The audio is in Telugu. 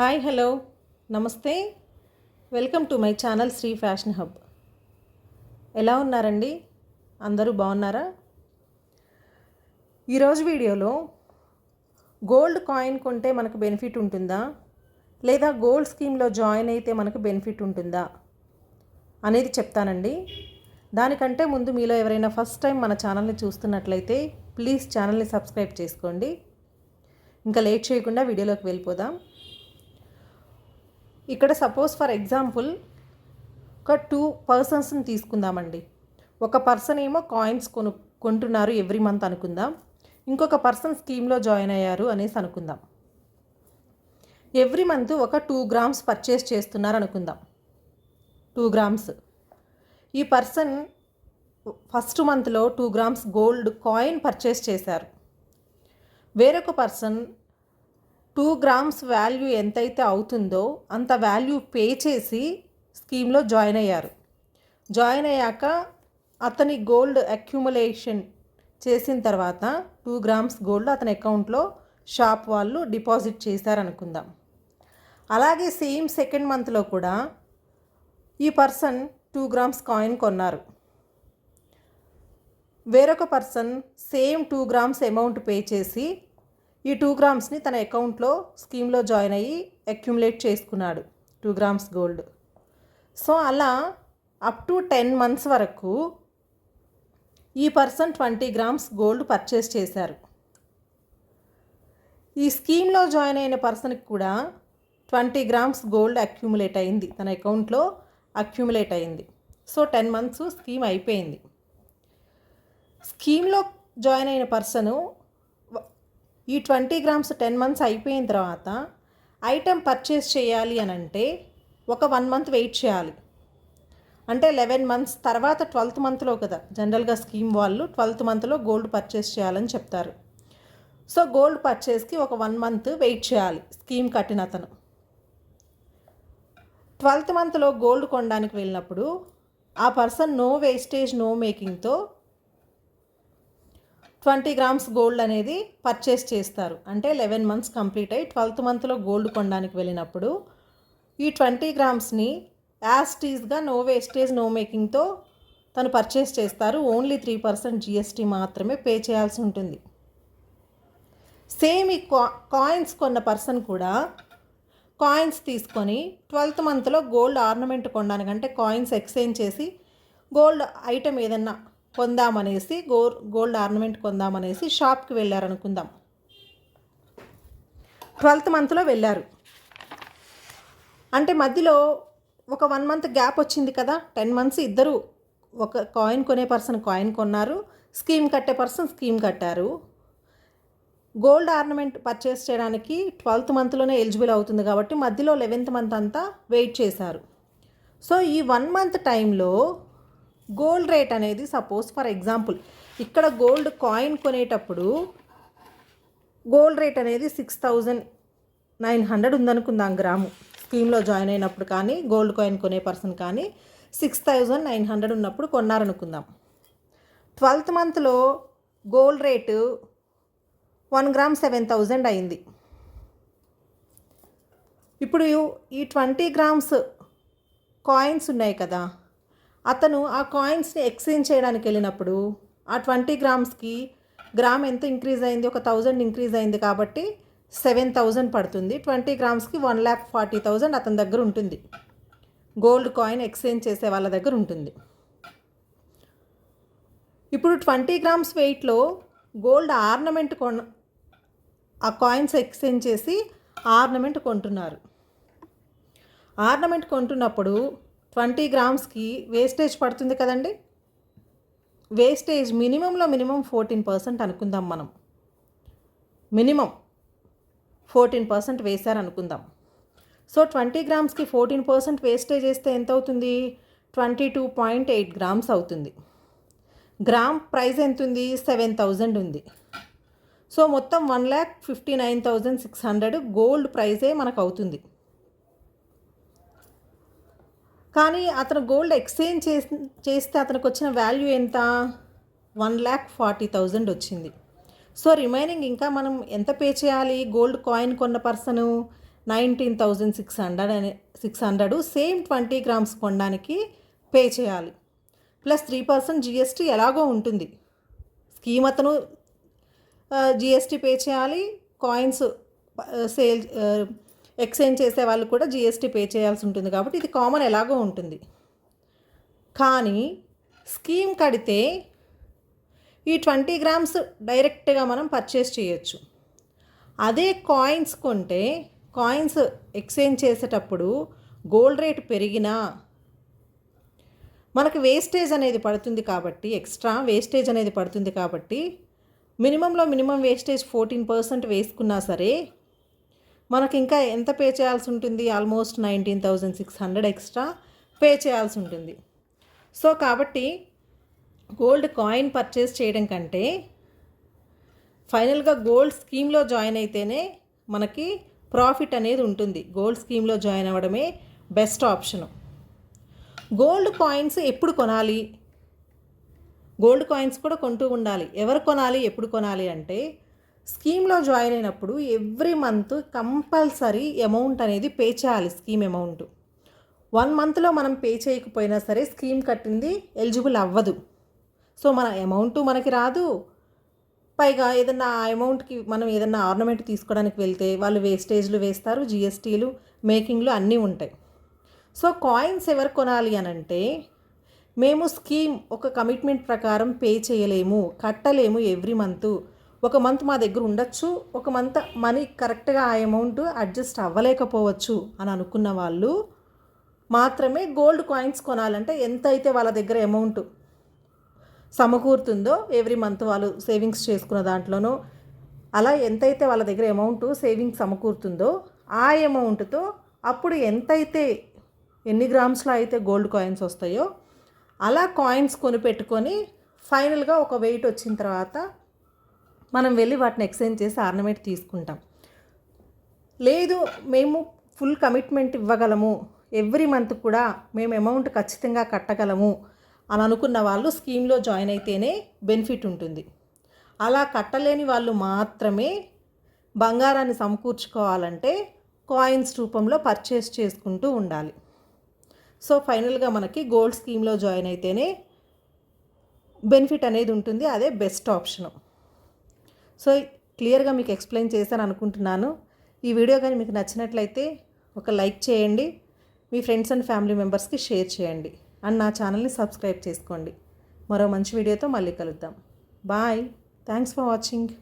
Hi hello. నమస్తే. Welcome to my channel Shri Fashion Hub. ఎలా ఉన్నారండి? అందరూ బాగున్నారా? ఈరోజు వీడియోలో గోల్డ్ కాయిన్ కొంటే మనకు బెనిఫిట్ ఉంటుందా? లేదా గోల్డ్ స్కీమ్లో జాయిన్ అయితే మనకు బెనిఫిట్ ఉంటుందా? అనేది చెప్తానండి. దానికంటే ముందు మీలో ఎవరైనా ఫస్ట్ టైం మన ఛానల్ని చూస్తున్నట్లయితే ప్లీజ్ ఛానల్ని సబ్స్క్రైబ్ చేసుకోండి. ఇంకా లేట్ చేయకుండా వీడియోలోకి వెళ్ళిపోదాం. ఇక్కడ సపోజ్ ఫర్ ఎగ్జాంపుల్ ఒక టూ పర్సన్స్ని తీసుకుందామండి. ఒక పర్సన్ ఏమో కాయిన్స్ కొను కొంటున్నారు ఎవ్రీ మంత్ అనుకుందాం. ఇంకొక పర్సన్ స్కీమ్లో జాయిన్ అయ్యారు అనేసి అనుకుందాం. ఎవ్రీ మంత్ ఒక టూ గ్రామ్స్ పర్చేస్ చేస్తున్నారు అనుకుందాం. టూ గ్రామ్స్ ఈ పర్సన్ ఫస్ట్ మంత్లో two grams gold coin purchase చేశారు. వేరొక పర్సన్ టూ గ్రామ్స్ వాల్యూ ఎంతైతే అవుతుందో అంత వాల్యూ పే చేసి స్కీమ్లో జాయిన్ అయ్యారు. జాయిన్ అయ్యాక అతని గోల్డ్ అక్యుములేషన్ చేసిన తర్వాత టూ గ్రామ్స్ గోల్డ్ అతని అకౌంట్లో షాప్ వాళ్ళు డిపాజిట్ చేశారనుకుందాం. అలాగే సేమ్ సెకండ్ మంత్లో కూడా ఈ పర్సన్ టూ గ్రామ్స్ కాయిన్ కొన్నారు. వేరొక person same two grams amount pay చేసి ఈ టూ గ్రామ్స్ని తన అకౌంట్లో స్కీమ్లో జాయిన్ అయ్యి అక్యుములేట్ చేసుకున్నాడు. టూ గ్రామ్స్ గోల్డ్ సో అలా అప్ టు టెన్ మంత్స్ వరకు ఈ person twenty grams gold purchase చేశారు. ఈ స్కీమ్లో జాయిన్ అయిన పర్సన్కి కూడా ట్వంటీ గ్రామ్స్ గోల్డ్ అక్యుములేట్ అయింది. తన అకౌంట్లో అక్యుములేట్ అయింది. సో టెన్ మంత్స్ స్కీమ్ అయిపోయింది. స్కీమ్లో జాయిన్ అయిన పర్సను ఈ ట్వంటీ గ్రామ్స్ టెన్ మంత్స్ అయిపోయిన తర్వాత ఐటెం పర్చేస్ చేయాలి అని అంటే ఒక వన్ మంత్ వెయిట్ చేయాలి. అంటే లెవెన్ మంత్స్ తర్వాత ట్వెల్త్ మంత్లో కదా జనరల్గా స్కీమ్ వాళ్ళు ట్వెల్త్ మంత్లో గోల్డ్ పర్చేస్ చేయాలని చెప్తారు. సో గోల్డ్ పర్చేస్కి ఒక వన్ మంత్ వెయిట్ చేయాలి స్కీమ్ కట్టిన అతను. ట్వెల్త్ మంత్లో గోల్డ్ కొనడానికి వెళ్ళినప్పుడు ఆ పర్సన్ నో వేస్టేజ్ నో మేకింగ్తో ట్వంటీ గ్రామ్స్ గోల్డ్ అనేది పర్చేస్ చేస్తారు. అంటే లెవెన్ మంత్స్ కంప్లీట్ అయ్యి ట్వెల్త్ మంత్లో గోల్డ్ కొనడానికి వెళ్ళినప్పుడు ఈ ట్వంటీ గ్రామ్స్ని యాస్టీస్గా నో వేస్టేజ్ నో మేకింగ్తో తను పర్చేస్ చేస్తారు. ఓన్లీ త్రీ పర్సెంట్ జిఎస్టీ మాత్రమే పే చేయాల్సి ఉంటుంది. సేమ్ ఈ కాయిన్స్ కొన్న పర్సన్ కూడా కాయిన్స్ తీసుకొని ట్వెల్త్ మంత్లో గోల్డ్ ఆర్నమెంట్ కొనడానికంటే కాయిన్స్ ఎక్స్చేంజ్ చేసి గోల్డ్ ఐటెం ఏదన్నా కొందామనేసి గో గోల్డ్ ఆర్నమెంట్ కొందామనేసి షాప్కి వెళ్ళారనుకుందాం. ట్వెల్త్ మంత్లో వెళ్ళారు. అంటే మధ్యలో ఒక వన్ మంత్ గ్యాప్ వచ్చింది కదా టెన్ మంత్స్ ఇద్దరు ఒక కాయిన్ కొనే పర్సన్ కాయిన్ కొన్నారు స్కీమ్ కట్టే పర్సన్ స్కీమ్ కట్టారు. గోల్డ్ ఆర్నమెంట్ పర్చేస్ చేయడానికి ట్వెల్త్ మంత్లోనే ఎలిజిబుల్ అవుతుంది కాబట్టి మధ్యలో లెవెన్త్ మంత్ అంతా వెయిట్ చేశారు. సో ఈ వన్ మంత్ టైంలో గోల్డ్ రేట్ అనేది సపోజ్ ఫర్ ఎగ్జాంపుల్ ఇక్కడ గోల్డ్ కాయిన్ కొనేటప్పుడు గోల్డ్ రేట్ అనేది సిక్స్ థౌజండ్ నైన్ హండ్రెడ్ ఉందనుకుందాం గ్రాము. స్కీమ్లో జాయిన్ అయినప్పుడు కానీ గోల్డ్ కాయిన్ కొనే పర్సన్ కానీ సిక్స్ థౌజండ్ నైన్ హండ్రెడ్ ఉన్నప్పుడు కొన్నారనుకుందాం. ట్వెల్త్ మంత్లో gold rate one gram seven thousand అయింది. ఇప్పుడు ఈ ట్వంటీ గ్రామ్స్ కాయిన్స్ ఉన్నాయి కదా అతను ఆ కాయిన్స్ని ఎక్స్చేంజ్ చేయడానికి వెళ్ళినప్పుడు ఆ ట్వంటీ గ్రామ్స్కి గ్రామ్ ఎంత ఇంక్రీజ్ అయింది? ఒక థౌజండ్ ఇంక్రీజ్ అయింది కాబట్టి సెవెన్ థౌజండ్ పడుతుంది. ట్వంటీ గ్రామ్స్కి వన్ ల్యాక్ ఫార్టీ థౌజండ్ అతని దగ్గర ఉంటుంది. గోల్డ్ కాయిన్ ఎక్స్చేంజ్ చేసే వాళ్ళ దగ్గర ఉంటుంది. ఇప్పుడు ట్వంటీ గ్రామ్స్ వెయిట్లో గోల్డ్ ఆర్నమెంట్ కొన ఆ కాయిన్స్ ఎక్స్చేంజ్ చేసి ఆర్నమెంట్ కొంటున్నారు. ఆర్నమెంట్ కొంటున్నప్పుడు ట్వంటీ గ్రామ్స్కి వేస్టేజ్ పడుతుంది కదండి? వేస్టేజ్ మినిమంలో మినిమం ఫోర్టీన్ పర్సెంట్ అనుకుందాం మనం. మినిమం ఫోర్టీన్ పర్సెంట్ వేశారనుకుందాం. సో ట్వంటీ గ్రామ్స్కి ఫోర్టీన్ పర్సెంట్ వేస్టేజ్ వేస్తే ఎంత అవుతుంది twenty two point eight grams అవుతుంది. గ్రామ్ ప్రైస్ ఎంత ఉంది సెవెన్ థౌజండ్ ఉంది. సో మొత్తం one lakh fifty nine thousand six hundred gold ప్రైజే మనకు అవుతుంది. కానీ అతను గోల్డ్ ఎక్స్చేంజ్ చే చేస్తే అతనికి వచ్చిన వాల్యూ ఎంత? వన్ ల్యాక్ ఫార్టీ థౌజండ్ వచ్చింది. సో రిమైనింగ్ ఇంకా మనం ఎంత పే చేయాలి? గోల్డ్ కాయిన్ కొన్న person nineteen thousand six hundred అనే six hundred same twenty grams కొనడానికి పే చేయాలి. ప్లస్ త్రీ పర్సెంట్ జిఎస్టీ ఎలాగో ఉంటుంది. స్కీమ్ అతను జిఎస్టీ పే చేయాలి కాయిన్స్ సేల్ ఎక్స్చేంజ్ చేసే వాళ్ళు కూడా జీఎస్టీ పే చేయాల్సి ఉంటుంది కాబట్టి ఇది కామన్ ఎలాగో ఉంటుంది. కానీ స్కీమ్ కడితే ఈ ట్వంటీ గ్రామ్స్ డైరెక్ట్గా మనం పర్చేస్ చేయొచ్చు. అదే కాయిన్స్ కొంటే కాయిన్స్ ఎక్స్చేంజ్ చేసేటప్పుడు గోల్డ్ రేట్ పెరిగినా మనకు వేస్టేజ్ అనేది పడుతుంది కాబట్టి ఎక్స్ట్రా వేస్టేజ్ అనేది పడుతుంది కాబట్టి మినిమంలో మినిమం వేస్టేజ్ ఫోర్టీన్ పర్సెంట్ వేసుకున్నా సరే మనకి ఇంకా ఎంత పే చేయాల్సి ఉంటుంది almost nineteen thousand six hundred extra pay చేయాల్సి ఉంటుంది సో కాబట్టి గోల్డ్ కాయిన్ పర్చేస్ చేయడం కంటే ఫైనల్గా గోల్డ్ స్కీమ్లో జాయిన్ అయితేనే మనకి ప్రాఫిట్ అనేది ఉంటుంది. గోల్డ్ స్కీమ్లో జాయిన్ అవ్వడమే బెస్ట్ ఆప్షను. గోల్డ్ కాయిన్స్ ఎప్పుడు కొనాలి? గోల్డ్ కాయిన్స్ కూడా కొంటూ ఉండాలి. ఎవరు కొనాలి? ఎప్పుడు కొనాలి అంటే స్కీమ్లో జాయిన్ అయినప్పుడు ఎవ్రీ మంత్ కంపల్సరీ అమౌంట్ అనేది పే చేయాలి స్కీమ్ అమౌంట్. వన్ మంత్లో మనం పే చేయకపోయినా సరే స్కీమ్ కట్టింది ఎలిజిబుల్ అవ్వదు. సో మన అమౌంట్ మనకి రాదు. పైగా ఏదన్నా ఆ అమౌంట్కి మనం ఏదన్నా ఆర్నమెంట్ తీసుకోవడానికి వెళ్తే వాళ్ళు వేస్టేజ్లు వేస్తారు జిఎస్టీలు మేకింగ్లు అన్నీ ఉంటాయి. సో కాయిన్స్ ఎవరు కొనాలి అని అంటే మేము స్కీమ్ ఒక కమిట్మెంట్ ప్రకారం పే చేయలేము కట్టలేము ఎవ్రీ మంత్. ఒక మంత్ మా దగ్గర ఉండొచ్చు. ఒక మంత్ మనీ కరెక్ట్గా ఆ అమౌంట్ అడ్జస్ట్ అవ్వలేకపోవచ్చు అని అనుకున్న వాళ్ళు మాత్రమే గోల్డ్ కాయిన్స్ కొనాలంటే ఎంత అయితే వాళ్ళ దగ్గర అమౌంట్ సమకూరుతుందో ఎవ్రీ మంత్ వాళ్ళు సేవింగ్స్ చేసుకున్న దాంట్లోనో అలా ఎంతైతే వాళ్ళ దగ్గర అమౌంట్ సేవింగ్స్ సమకూరుతుందో ఆ అమౌంట్తో అప్పుడు ఎంతైతే ఎన్ని గ్రామ్స్లో అయితే గోల్డ్ కాయిన్స్ వస్తాయో అలా కాయిన్స్ కొనిపెట్టుకొని ఫైనల్గా ఒక వెయిట్ వచ్చిన తర్వాత మనం వెళ్ళి వాటిని ఎక్స్చేంజ్ చేసి ఆర్నమెంట్ తీసుకుంటాం. లేదు మేము ఫుల్ కమిట్మెంట్ ఇవ్వగలము. ఎవ్రీ మంత్ కూడా మేము అమౌంట్ ఖచ్చితంగా కట్టగలము అని అనుకున్న వాళ్ళు స్కీమ్లో జాయిన్ అయితేనే బెనిఫిట్ ఉంటుంది. అలా కట్టలేని వాళ్ళు మాత్రమే బంగారాన్ని సమకూర్చుకోవాలంటే కాయిన్స్ రూపంలో పర్చేస్ చేసుకుంటూ ఉండాలి. సో ఫైనల్గా మనకి గోల్డ్ స్కీమ్లో జాయిన్ అయితేనే బెనిఫిట్ అనేది ఉంటుంది. అదే బెస్ట్ ఆప్షను. సో క్లియర్గా మీకు ఎక్స్ప్లెయిన్ చేశాను అనుకుంటున్నాను. ఈ వీడియో కానీ మీకు నచ్చినట్లయితే ఒక లైక్ చేయండి. మీ ఫ్రెండ్స్ అండ్ ఫ్యామిలీ మెంబర్స్కి షేర్ చేయండి. అండ్ నా ఛానల్ని సబ్స్క్రైబ్ చేసుకోండి. మరో మంచి వీడియోతో మళ్ళీ కలుద్దాం. బాయ్. Thanks for watching.